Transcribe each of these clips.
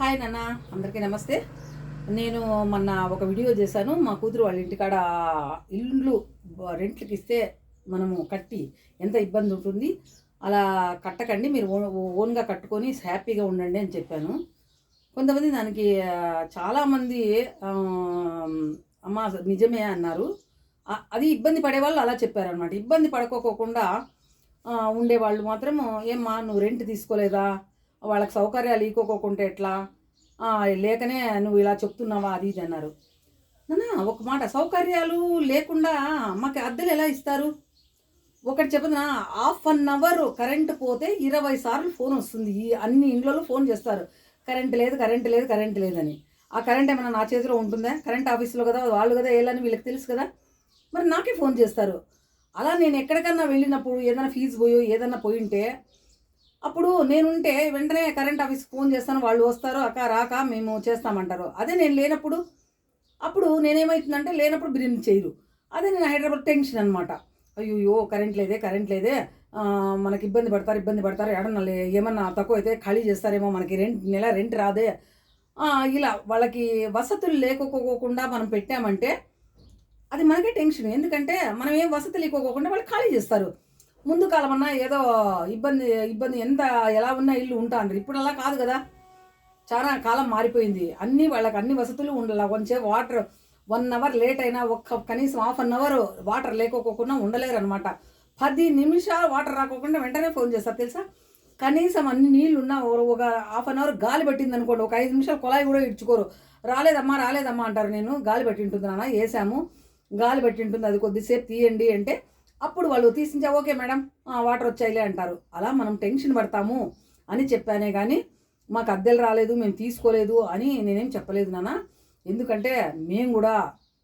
Hi నాన్న అందరికీ నమస్తే. నేను మొన్న ఒక వీడియో చేశాను. మా కూతురు వాళ్ళ ఇంటికాడ ఇల్లు రెంట్లకి ఇస్తే మనము కట్టి ఎంత ఇబ్బంది ఉంటుంది అలా కట్టకండి మీరు ఓ ఓన్గా కట్టుకొని హ్యాపీగా ఉండండి అని చెప్పాను. కొంతమంది దానికి చాలామంది అమ్మ నిజమే అన్నారు. అది ఇబ్బంది పడేవాళ్ళు అలా చెప్పారనమాట ఇబ్బంది పడుకోకుండా ఉండేవాళ్ళు మాత్రం ఏమ్మా నువ్వు రెంట్ తీసుకోలేదా? వాళ్ళకి సౌకర్యాలు ఇకోకోకుంటే ఎట్లా? లేకనే నువ్వు ఇలా చెప్తున్నావా? అది ఇది అన్నారు. నాన్న ఒక మాట సౌకర్యాలు లేకుండా మాకు అద్దెలు ఎలా ఇస్తారు? ఒకటి చెప్పదునా హాఫ్ అన్ అవర్ కరెంట్ పోతే ఇరవై సార్లు ఫోన్ వస్తుంది. ఈ అన్ని ఇండ్లలో ఫోన్ చేస్తారు. కరెంట్ లేదు కరెంట్ లేదు కరెంట్ లేదని. ఆ కరెంట్ ఏమైనా నా చేతిలో ఉంటుందా? కరెంట్ ఆఫీస్లో కదా వాళ్ళు కదా వేయాలని వీళ్ళకి తెలుసు కదా? మరి నాకే ఫోన్ చేస్తారు. అలా నేను ఎక్కడికన్నా వెళ్ళినప్పుడు ఏదైనా ఫీజు పోయో ఏదైనా పోయి ఉంటే అప్పుడు నేనుంటే వెంటనే కరెంట్ ఆఫీస్కి ఫోన్ చేస్తాను వాళ్ళు వస్తారు అక్క రాక మేము చేస్తామంటారు. అదే నేను లేనప్పుడు అప్పుడు నేనేమవుతుందంటే లేనప్పుడు బిర్యానీ చేయరు. అదే నేను హైదరాబాద్ టెన్షన్ అనమాట అయ్యో కరెంట్ లేదే కరెంట్ లేదే. మనకి ఇబ్బంది పడతారు ఇబ్బంది పడతారు. ఎడన్నా ఏమన్నా తక్కువ అయితే ఖాళీ చేస్తారేమో మనకి రెంట్ నెల రెంట్ రాదే. ఇలా వాళ్ళకి వసతులు లేకపోకుండా మనం పెట్టామంటే అది మనకే టెన్షన్. ఎందుకంటే మనం ఏం వసతులు లేకపోకుండా వాళ్ళు ఖాళీ చేస్తారు. ముందు కాలమన్నా ఏదో ఇబ్బంది ఇబ్బంది ఎంత ఎలా ఉన్నా ఇల్లు ఉంటా ఇప్పుడు అలా కాదు కదా. చాలా కాలం మారిపోయింది. అన్ని వాళ్ళకి అన్ని వసతులు ఉండాలి. కొంచెం వాటర్ వన్ అవర్ లేట్ అయినా ఒక్క కనీసం హాఫ్ అన్ అవర్ వాటర్ లేకోకుండా ఉండలేరు అనమాట పది నిమిషాలు వాటర్ రాకోకుండా వెంటనే ఫోన్ చేస్తారు తెలుసా? కనీసం అన్ని నీళ్ళు ఉన్నా ఒక- ఒక హాఫ్ అన్ అవర్ గాలి పట్టింది అనుకోండి. ఒక ఐదు నిమిషాలు కుళాయి కూడా ఇడ్చుకోరు. రాలేదమ్మా రాలేదమ్మా అంటారు. నేను గాలి పట్టి నాన్న వేసాము గాలి పట్టింటుంది. అది కొద్దిసేపు తీయండి అంటే అప్పుడు వాళ్ళు తీసించా ఓకే మేడం వాటర్ వచ్చాయిలే అంటారు. అలా మనం టెన్షన్ పడతాము అని చెప్పానే కానీ మాకు అద్దెలు రాలేదు మేము తీసుకోలేదు అని నేనేం చెప్పలేదు నాన్న. ఎందుకంటే మేము కూడా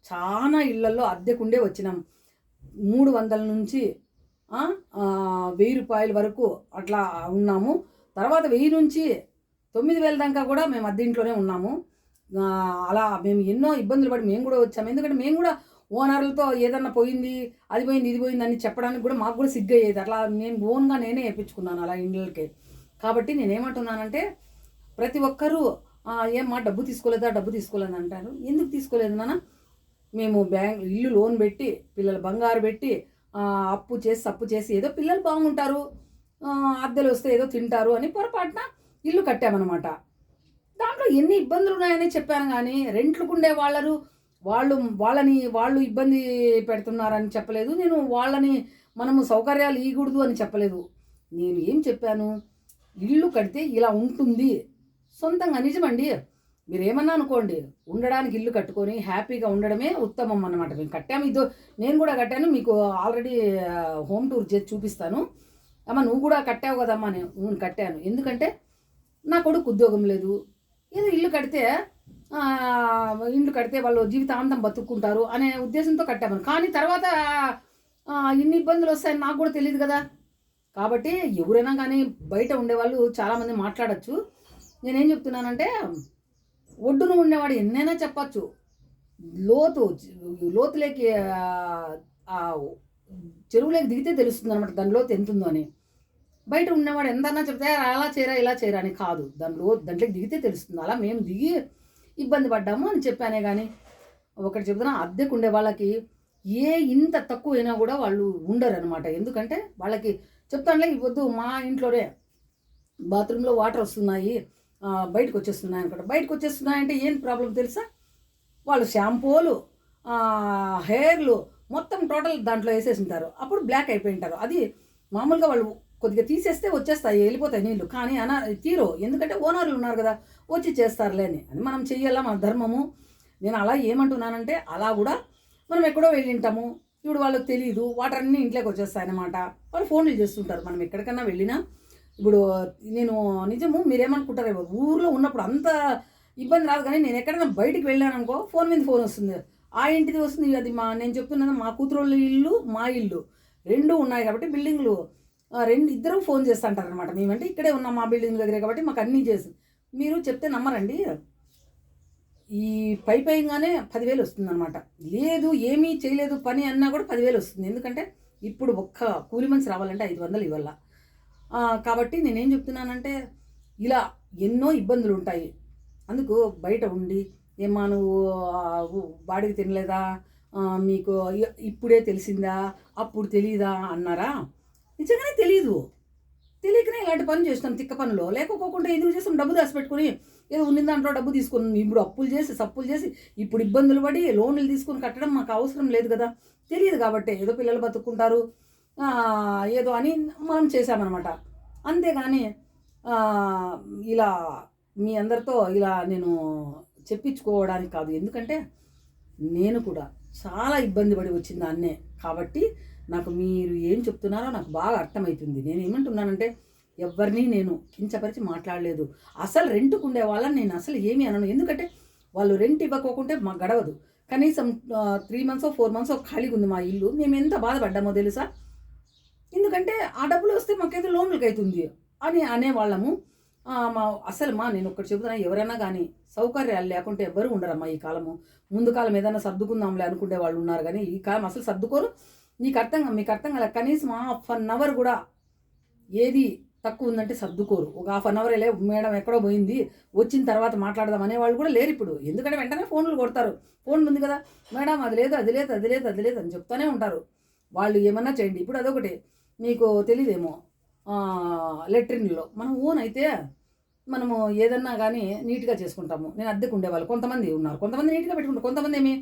చాలా ఇళ్ళలో అద్దెకుండే వచ్చినాం. మూడు వందల నుంచి వెయ్యి రూపాయల వరకు అట్లా ఉన్నాము. తర్వాత వెయ్యి నుంచి తొమ్మిది వేల దాకా కూడా మేము అద్దె ఇంట్లోనే ఉన్నాము. అలా మేము ఎన్నో ఇబ్బందులు పడి మేము కూడా వచ్చాము. ఎందుకంటే మేము కూడా ఓనర్లతో ఏదన్నా పోయింది అది పోయింది ఇది పోయింది అని చెప్పడానికి కూడా మాకు కూడా సిగ్గు అయ్యేది అట్లా నేను ఓన్గా నేనే వేయించుకున్నాను అలా ఇండ్లకి. కాబట్టి నేనేమంటున్నానంటే ప్రతి ఒక్కరూ ఏం మా డబ్బు తీసుకోలేదా డబ్బు తీసుకోలేదు అంటారు. ఎందుకు తీసుకోలేదు నాన్న? మేము బ్యాంక్ ఇల్లు లోన్ పెట్టి పిల్లలు బంగారు పెట్టి అప్పు చేసి అప్పు చేసి ఏదో పిల్లలు బాగుంటారు అద్దెలు వస్తే ఏదో తింటారు అని పొరపాటున ఇల్లు కట్టామన్నమాట. దాంట్లో ఎన్ని ఇబ్బందులు ఉన్నాయని చెప్పాను కానీ రెంట్లకు ఉండే వాళ్ళరు వాళ్ళు వాళ్ళని వాళ్ళు ఇబ్బంది పెడుతున్నారని చెప్పలేదు. నేను వాళ్ళని మనము సౌకర్యాలు ఇవ్వకూడదు అని చెప్పలేదు. నేను ఏం చెప్పాను? ఇల్లు కడితే ఇలా ఉంటుంది. సొంతంగా నిజమండి. మీరు ఏమన్నా అనుకోండి ఉండడానికి ఇల్లు కట్టుకొని హ్యాపీగా ఉండడమే ఉత్తమం అన్నమాట. మేము కట్టాము. ఇదో నేను కూడా కట్టాను. మీకు ఆల్రెడీ హోమ్ టూర్ చేసి చూపిస్తాను. అమ్మ నువ్వు కూడా కట్టావు కదమ్మా. నేను కట్టాను. ఎందుకంటే నా కొడుకు ఉద్యోగం లేదు. ఏదో ఇల్లు కడితే ఇండ్లు కడితే వాళ్ళు జీవితాంతం బతుక్కుంటారు అనే ఉద్దేశంతో కట్టామని. కానీ తర్వాత ఇన్ని ఇబ్బందులు వస్తాయని నాకు కూడా తెలియదు కదా. కాబట్టి ఎవరైనా కానీ బయట ఉండేవాళ్ళు చాలామంది మాట్లాడచ్చు. నేనేం చెప్తున్నానంటే ఒడ్డున ఉండేవాడు ఎన్నైనా చెప్పచ్చు. లోతు లోతులేకి చెరువులోకి దిగితే తెలుస్తుంది అనమాట దాని లోతు ఎంత ఉందో అని. బయట ఉన్నవాడు ఎంతన్నా చెప్తే అలా చేయరా ఇలా చేయరా అని కాదు. దానిలో దాంట్లోకి దిగితే తెలుస్తుంది. అలా మేము దిగి ఇబ్బంది పడ్డాము అని చెప్పానే కానీ ఒకటి చెప్తున్నా అద్దెకు ఉండే వాళ్ళకి ఏ ఇంత తక్కువ అయినా కూడా వాళ్ళు ఉండరు అనమాట ఎందుకంటే వాళ్ళకి చెప్తానులే వద్దు మా ఇంట్లోనే బాత్రూంలో వాటర్ వస్తున్నాయి బయటకు వచ్చేస్తున్నాయి అనమాట బయటకు వచ్చేస్తున్నాయంటే ఏం ప్రాబ్లం తెలుసా? వాళ్ళు షాంపూలు హెయిర్లు మొత్తం టోటల్ దాంట్లో వేసేసి ఉంటారు. అప్పుడు బ్లాక్ అయిపోయి ఉంటారు. అది మామూలుగా వాళ్ళు కొద్దిగా తీసేస్తే వచ్చేస్తాయి వెళ్ళిపోతాయి నీళ్ళు కానీ అనా తీరు. ఎందుకంటే ఓనర్లు ఉన్నారు కదా వచ్చి చేస్తారులే అని. అది మనం చెయ్యాలా? మన ధర్మము. నేను అలా ఏమంటున్నానంటే అలా కూడా మనం ఎక్కడో వెళ్ళింటాము. ఇప్పుడు వాళ్ళకి తెలియదు వాటర్ అన్నీ ఇంట్లోకి వచ్చేస్తాయి అన్నమాట వాళ్ళు ఫోన్లు చేస్తుంటారు. మనం ఎక్కడికన్నా వెళ్ళినా. ఇప్పుడు నేను నిజము మీరేమనుకుంటారు ఊర్లో ఉన్నప్పుడు అంత ఇబ్బంది రాదు కానీ నేను ఎక్కడైనా బయటికి వెళ్ళాను అనుకో ఫోన్ మీద ఫోన్ వస్తుంది. ఆ ఇంటిది వస్తుంది. అది మా నేను చెప్తున్నది మా కూతురు ఇల్లు మా ఇల్లు. రెండు ఉన్నాయి కాబట్టి బిల్డింగ్లు. రెండు ఇద్దరు ఫోన్ చేస్తుంటారు అనమాట మేమంటే ఇక్కడే ఉన్నాం మా బిల్డింగ్ దగ్గరే కాబట్టి మాకు అన్నీ చేసి. మీరు చెప్తే నమ్మరండి. ఈ పై పైగానే పదివేలు వస్తుందన్నమాట. లేదు ఏమీ చేయలేదు పని అన్నా కూడా పదివేలు వస్తుంది. ఎందుకంటే ఇప్పుడు ఒక్క కూలి మనిషి రావాలంటే ఐదు వందలు ఇవ్వాల. కాబట్టి నేనేం చెప్తున్నానంటే ఇలా ఎన్నో ఇబ్బందులు ఉంటాయి. అందుకు బయట ఉండి ఏమా నువ్వు బాడీకి తినలేదా? మీకు ఇప్పుడే తెలిసిందా? అప్పుడు తెలియదా అన్నారా? నిజంగానే తెలియదు తెలియకనే ఇలాంటి పనులు చేస్తాం తిక్క పనులు. లేకపోకుండా ఎందుకు చేస్తాం? డబ్బు దాచిపెట్టుకుని ఏదో ఉన్న దాంట్లో డబ్బు తీసుకుని ఇప్పుడు అప్పులు చేసి సప్పులు చేసి ఇప్పుడు ఇబ్బందులు పడి లోన్లు తీసుకుని కట్టడం మాకు అవసరం లేదు కదా. తెలియదు కాబట్టి ఏదో పిల్లలు బతుక్కుంటారు ఏదో అని మనం చేశామన్నమాట. అంతేగాని ఇలా మీ అందరితో ఇలా నేను చెప్పించుకోవడానికి కాదు. ఎందుకంటే నేను కూడా చాలా ఇబ్బంది పడి వచ్చిన దాన్నే కాబట్టి నాకు మీరు ఏం చెప్తున్నారో నాకు బాగా అర్థమవుతుంది నేను ఏమంటున్నానంటే ఎవరిని నేను కించపరిచి మాట్లాడలేదు. అసలు రెంట్కు ఉండే వాళ్ళని నేను అసలు ఏమీ అనను. ఎందుకంటే వాళ్ళు రెంట్ ఇవ్వకోకుంటే మాకు గడవదు. కనీసం త్రీ మంత్స్ ఫోర్ మంత్స్ ఖాళీగా ఉంది మా ఇల్లు. మేము ఎంత బాధపడ్డామో తెలుసా? ఎందుకంటే ఆ డబ్బులు వస్తే మాకైతే లోన్లకు అవుతుంది అని అనేవాళ్ళము మా అసలు మా నేను ఒకటి చెబుతున్నా ఎవరైనా కానీ సౌకర్యాలు లేకుంటే ఎవ్వరు ఉండరమ్మా ఈ కాలము. ముందు కాలం ఏదైనా సర్దుకుందాంలే అనుకునే వాళ్ళు ఉన్నారు కానీ ఈ కాలం అసలు సర్దుకోరు. నీకు అర్థం మీకు అర్థం కదా కనీసం హాఫ్ అన్ అవర్ కూడా ఏది తక్కువ ఉందంటే సర్దుకోరు. ఒక హాఫ్ అన్ అవర్ లే మేడం ఎక్కడో పోయింది వచ్చిన తర్వాత మాట్లాడదాం అనే వాళ్ళు కూడా లేరు ఇప్పుడు. ఎందుకంటే వెంటనే ఫోన్లు కొడతారు. ఫోన్ ఉంది కదా మేడం అది లేదు అది లేదు అది లేదు అది లేదు అని చెప్తూనే ఉంటారు. వాళ్ళు ఏమన్నా చేయండి. ఇప్పుడు అదొకటి. మీకు తెలియదేమో లెట్రిన్లో మనం ఓన్ అయితే మనము ఏదన్నా కానీ నీట్గా చేసుకుంటాము. నేను అద్దెకు ఉండేవాళ్ళు. కొంతమంది ఉన్నారు. కొంతమంది నీట్గా పెట్టుకుంటారు. కొంతమంది ఏమి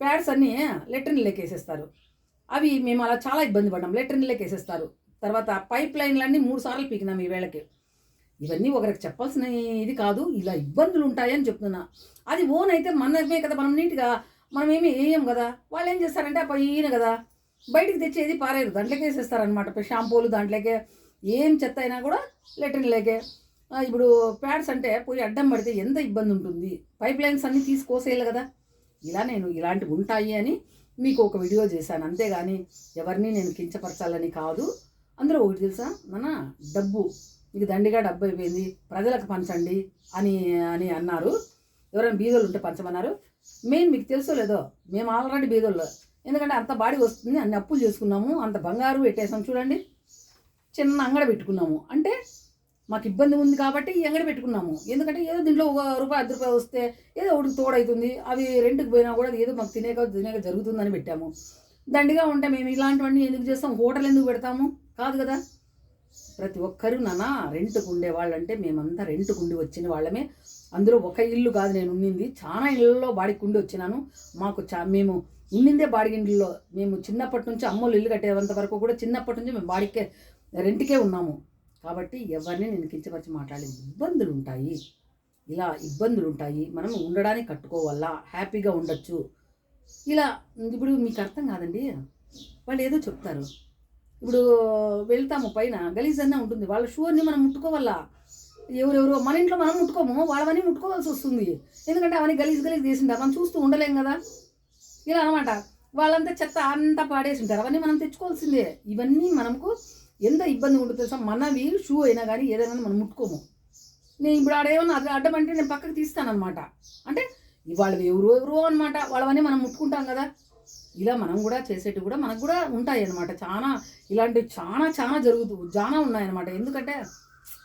ప్యాడ్స్ అన్నీ లెట్రిన్లోకి వేసేస్తారు అవి మేము అలా చాలా ఇబ్బంది పడ్డాం. లెట్రిన్లోకి వేసేస్తారు. తర్వాత పైప్ లైన్లన్నీ మూడు సార్లు పీకినాం ఈ వేళకి. ఇవన్నీ ఒకరికి చెప్పాల్సిన ఇది కాదు. ఇలా ఇబ్బందులు ఉంటాయని చెప్తున్నా. అది ఓన్ అయితే మనమే కదా మనం నీట్గా మనం ఏమి వేయం కదా. వాళ్ళు ఏం చేస్తారంటే ఆ పైన కదా. బయటికి తెచ్చేది పారేరు. దాంట్లోకే వేసేస్తారనమాట షాంపూలు దాంట్లోకే ఏం చెత్త అయినా కూడా లెట్రిన్లోకే ఇప్పుడు ప్యాడ్స్ అంటే పోయి అడ్డం పడితే ఎంత ఇబ్బంది ఉంటుంది. పైప్ లైన్స్ అన్నీ తీసుకోసేయాలి కదా. ఇలా నేను ఇలాంటివి ఉంటాయి అని మీకు ఒక వీడియో చేశాను. అంతేగాని ఎవరిని నేను కించపరచాలని కాదు. అందరూ ఒకటి తెలుసా? మన డబ్బు మీకు దండిగా డబ్బు అయిపోయింది ప్రజలకు పంచండి అని అని అన్నారు. ఎవరైనా బీదోళ్ళు ఉంటే పంచమన్నారు. మేము మీకు తెలుసో లేదో మేము ఆల్రెడీ బీదోళ్ళు. ఎందుకంటే అంత బాడీ వస్తుంది అన్ని అప్పులు చేసుకున్నాము అంత బంగారు పెట్టేసాం చూడండి. చిన్న అంగడ పెట్టుకున్నాము. అంటే మాకు ఇబ్బంది ఉంది కాబట్టి ఈ అంగడి పెట్టుకున్నాము. ఎందుకంటే ఏదో దీంట్లో ఒక రూపాయి అర్ధ రూపాయి వస్తే ఏదో ఒకటి తోడవుతుంది అవి రెంట్కి పోయినా కూడా ఏదో మాకు తినేక తినేక జరుగుతుందని పెట్టాము. దండిగా ఉంటే మేము ఇలాంటివన్నీ ఎందుకు చేస్తాం? హోటల్ ఎందుకు పెడతాము? కాదు కదా. ప్రతి ఒక్కరు నాన్న రెంట్కు ఉండే వాళ్ళంటే మేమంతా రెంట్కు ఉండి వచ్చిన వాళ్ళమే. అందులో ఒక ఇల్లు కాదు నేను ఉండింది చాలా ఇళ్ళలో బాడికి ఉండి వచ్చినాను. మాకు చా మేము ఉండిందే బాడిగిండ్లలో మేము చిన్నప్పటి నుంచి అమ్మోళ్ళు ఇల్లు కట్టేంత వరకు కూడా చిన్నప్పటి నుంచి మేము బాడికే రెంట్కే ఉన్నాము. కాబట్టి ఎవరిని నేను కించపరిచి మాట్లాడే ఇబ్బందులు ఉంటాయి ఇలా ఇబ్బందులు ఉంటాయి మనం ఉండడానికి కట్టుకోవాలా హ్యాపీగా ఉండొచ్చు. ఇలా ఇప్పుడు మీకు అర్థం కాదండి. వాళ్ళు ఏదో చెప్తారు. ఇప్పుడు వెళ్తాము పైన గలీజ్ అన్నీ ఉంటుంది. వాళ్ళ షూర్ని మనం ముట్టుకోవాలా ఎవరెవరో మన ఇంట్లో మనం ముట్టుకోము వాళ్ళవన్నీ ముట్టుకోవాల్సి వస్తుంది. ఎందుకంటే అవన్నీ గలీజ్ గలీజ్ చేసింటారు మనం చూస్తూ ఉండలేం కదా. ఇలా అనమాట వాళ్ళంతా చెత్త అంతా పాడేసి ఉంటారు అవన్నీ మనం తెచ్చుకోవాల్సిందే. ఇవన్నీ మనకు ఎంత ఇబ్బంది ఉంటుంది తెలుసా? మనవి షూ అయినా కానీ ఏదైనా మనం ముట్టుకోము. నేను ఇప్పుడు ఆడేమన్నా అది అడ్డం అంటే నేను పక్కకి తీస్తానన్నమాట. అంటే వాళ్ళవి ఎవరు ఎవరో అనమాట వాళ్ళవన్నీ మనం ముట్టుకుంటాం కదా. ఇలా మనం కూడా చేసేటివి కూడా మనకు కూడా ఉంటాయి అనమాట చాలా ఇలాంటివి చాలా చాలా జరుగుతూ చాలా ఉన్నాయన్నమాట. ఎందుకంటే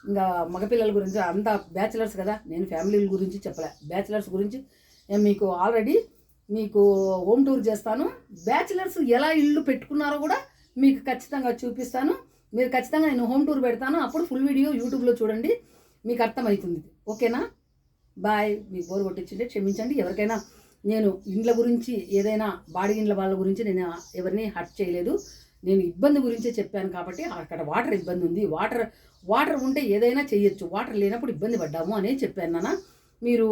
ఇంకా మగపిల్లల గురించి అంత బ్యాచిలర్స్ కదా. నేను ఫ్యామిలీల గురించి చెప్పలే. బ్యాచిలర్స్ గురించి నేను మీకు ఆల్రెడీ మీకు హోమ్ టూర్ చేస్తాను. బ్యాచిలర్స్ ఎలా ఇల్లు పెట్టుకున్నారో కూడా మీకు ఖచ్చితంగా చూపిస్తాను. మీరు ఖచ్చితంగా నేను హోమ్ టూర్ పెడతాను. అప్పుడు ఫుల్ వీడియో యూట్యూబ్లో చూడండి. మీకు అర్థమవుతుంది ఓకేనా? బాయ్ మీకు బోర్ కొట్టించండి క్షమించండి. ఎవరికైనా నేను ఇండ్ల గురించి ఏదైనా బాడీ ఇండ్ల వాళ్ళ గురించి నేను ఎవరిని హర్ట్ చేయలేదు. నేను ఇబ్బంది గురించే చెప్పాను కాబట్టి అక్కడ వాటర్ ఇబ్బంది ఉంది. వాటర్ వాటర్ ఉంటే ఏదైనా చేయొచ్చు. వాటర్ లేనప్పుడు ఇబ్బంది పడ్డాము అనే చెప్పాను నాన్న. మీరు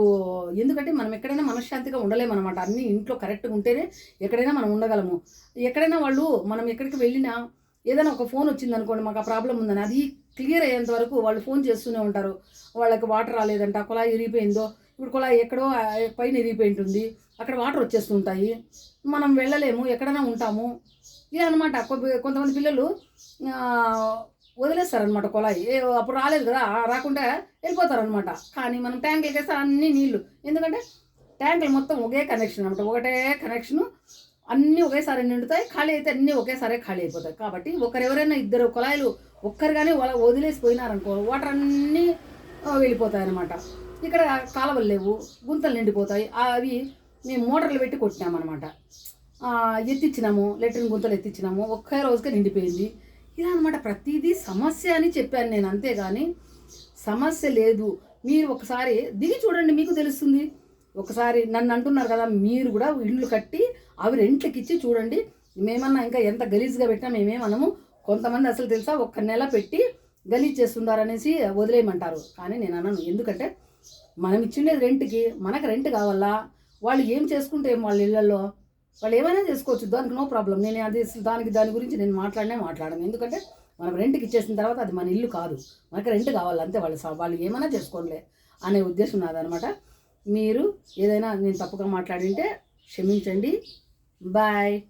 ఎందుకంటే మనం ఎక్కడైనా మనశ్శాంతిగా ఉండలేమన్నమాట అన్నీ ఇంట్లో కరెక్ట్గా ఉంటేనే ఎక్కడైనా మనం ఉండగలము. ఎక్కడైనా వాళ్ళు మనం ఎక్కడికి వెళ్ళినా ఏదైనా ఒక ఫోన్ వచ్చింది అనుకోండి మాకు ఆ ప్రాబ్లం ఉందని అది క్లియర్ అయ్యేంత వరకు వాళ్ళు ఫోన్ చేస్తూనే ఉంటారు. వాళ్ళకి వాటర్ రాలేదంట కుళాయి ఇరిగిపోయిందో ఇప్పుడు కుళాయి ఎక్కడో పైన ఇరిగిపోయి ఉంటుంది అక్కడ వాటర్ వచ్చేస్తుంటాయి. మనం వెళ్ళలేము ఎక్కడైనా ఉంటాము. ఇలా అనమాట కొంతమంది పిల్లలు వదిలేస్తారనమాట కుళాయి. ఏ అప్పుడు రాలేదు కదా రాకుండా వెళ్ళిపోతారనమాట కానీ మనం ట్యాంకులకి వేస్తే అన్ని నీళ్ళు. ఎందుకంటే ట్యాంకులు మొత్తం ఒకే కనెక్షన్ అనమాట ఒకటే కనెక్షను అన్నీ ఒకేసారి నిండుతాయి ఖాళీ అయితే అన్నీ ఒకేసారి ఖాళీ అయిపోతాయి. కాబట్టి ఒకరెవరైనా ఇద్దరు కుళాయిలు ఒక్కరిగానే వల వదిలేసి పోయినారనుకో వాటర్ అన్నీ వెళ్ళిపోతాయి అనమాట ఇక్కడ కాలువలు లేవు గుంతలు నిండిపోతాయి. అవి మేము మోటార్లు పెట్టి కొట్టినామన్నమాట. ఎత్తిచ్చినాము లెట్రిన్ గుంతలు ఎత్తిచ్చినాము ఒక్క రోజుకే నిండిపోయింది. ఇలా అనమాట ప్రతిదీ సమస్య అని చెప్పాను నేను అంతేగాని సమస్య లేదు. మీరు ఒకసారి దిగి చూడండి మీకు తెలుస్తుంది. ఒకసారి నన్ను అంటున్నారు కదా మీరు కూడా ఇళ్ళు కట్టి అవి రెంట్లకి ఇచ్చి చూడండి. మేమన్నా ఇంకా ఎంత గలీజ్గా పెట్టినా మేమేమనము కొంతమంది అసలు తెలుసా ఒక్క నెల పెట్టి గలీజ్ చేస్తున్నారనేసి వదిలేయమంటారు. కానీ నేను అన్నాను ఎందుకంటే మనం ఇచ్చిండేది రెంట్కి మనకు రెంట్ కావాలా? వాళ్ళు ఏం చేసుకుంటే వాళ్ళ ఇళ్ళల్లో వాళ్ళు ఏమైనా చేసుకోవచ్చు. దానికి నో ప్రాబ్లం. నేను అది దానికి దాని గురించి నేను మాట్లాడినే మాట్లాడను. ఎందుకంటే మనం రెంట్కి ఇచ్చేసిన తర్వాత అది మన ఇల్లు కాదు. మనకి రెంట్ కావాలి అంతే వాళ్ళు వాళ్ళు ఏమైనా చేసుకోనిలే అనే ఉద్దేశం నాదనమాట. మీరు ఏదైనా నేను తప్పుగా మాట్లాడింటే క్షమించండి. బాయ్.